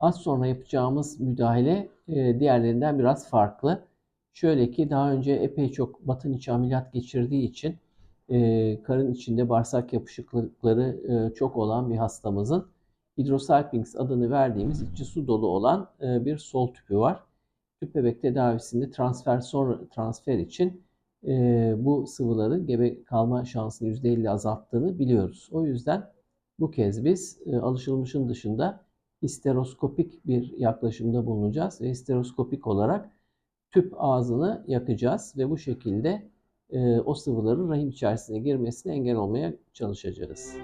Az sonra yapacağımız müdahale e, diğerlerinden biraz farklı. Şöyle ki daha önce epey çok batın içi ameliyat geçirdiği için e, karın içinde bağırsak yapışıklıkları e, çok olan bir hastamızın Hydrosalpinx adını verdiğimiz içi su dolu olan bir sol tüpü var. Tüp bebek tedavisinde transfer sonra transfer için bu sıvıları gebe kalma şansını %50 azalttığını biliyoruz. O yüzden bu kez biz alışılmışın dışında histeroskopik bir yaklaşımda bulunacağız ve histeroskopik olarak tüp ağzını yakacağız ve bu şekilde e, o sıvıların rahim içerisine girmesine engel olmaya çalışacağız.